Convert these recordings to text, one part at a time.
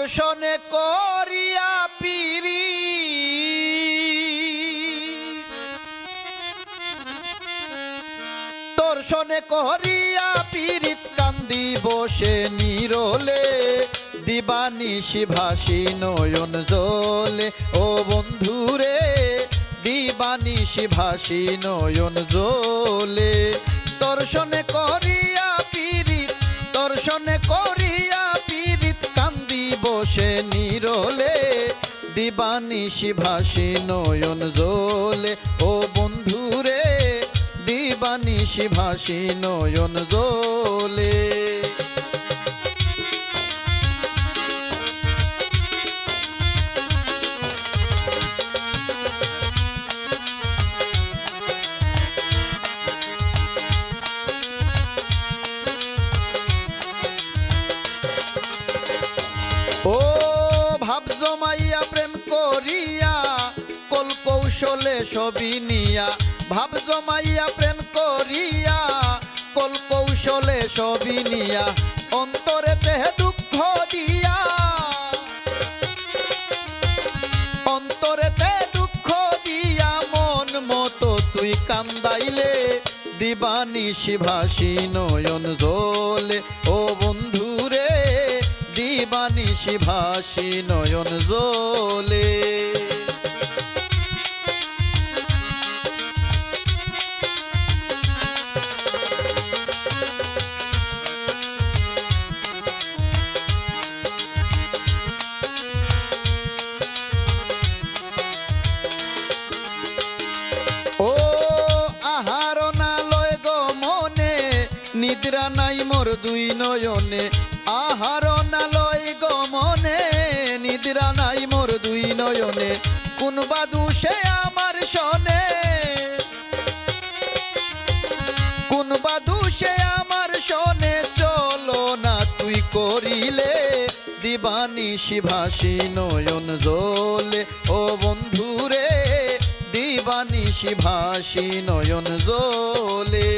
দর্শনে করিয়া পিরি দর্শনে করিয়া পীড়িত কান্দি বসে নিরলে, দিবানিশি ভাসি নয়ন জলে ও বন্ধুরে, দিবানিশি ভাসি নয়ন জলে দর্শনে করিয়া দিবানিশি ভাসি নয়ন জোলে ও বন্ধুরে দিবানিশি ভাসি নয়ন জলে কৌশলে সবই নিয়া, ভাব জমাইয়া, প্রেম করিয়া, কল কৌশলে সবই নিয়া অন্তরে দেহে দুঃখ দিয়া। অন্তরেতে দুঃখ দিয়া, মন মতো তুই কান্দাইলে দিবানিশি ভাসি নয়ন জলে ও বন্ধুরে দিবানিশি ভাসি নয়ন জলে দুই নয়নে, আহার না লয় গো নিদ্রা নাই মোর দুই নয়নে কোন বাদু সে আমার শনে। কোন বাদু সে আমার শনে, চলো না তুই করিলে দিবানিশি ভাসি নয়ন জলে ও বন্ধুরে দিবানিশি ভাসি নয়ন জলে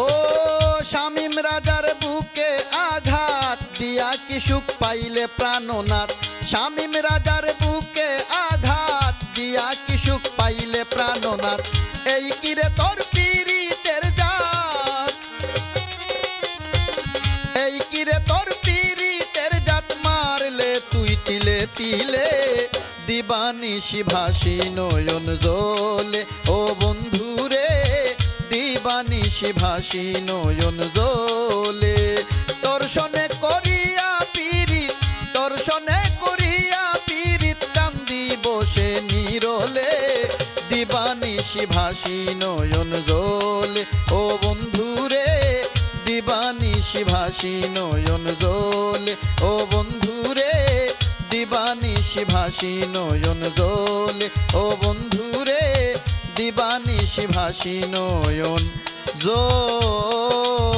ও শামিম রাজার বুকে আঘাত, দিয়া কি সুখ পাইলে প্রাণনাথ? শামিম রাজার বুকে আঘাত, দিয়া কি সুখ পাইলে প্রাণনাথ? এই কিরে তোর পীড়িতের জাত? এই কিরে তোর পীড়িতের জাত? মারলে তুই তিলে। তিলে দিবানিশি ভাসি নয়ন জলে ও বন্ধুরে দিবানিশি ভাসি নয়ন জলে। দর্শনে করিয়া পীড়িত, দর্শনে করিয়া পীড়িত কান্দি বসে নিরলে। দিবানিশি ভাসি নয়ন জলে, ও বন্ধুরে। দিবানিশি ভাসি নয়ন জলে, ও বন্ধুরে। দিবানিশি ভাসি নয়ন জলে, ও বন্ধুরে। দিবানিশি ভাসি নয়ন জলে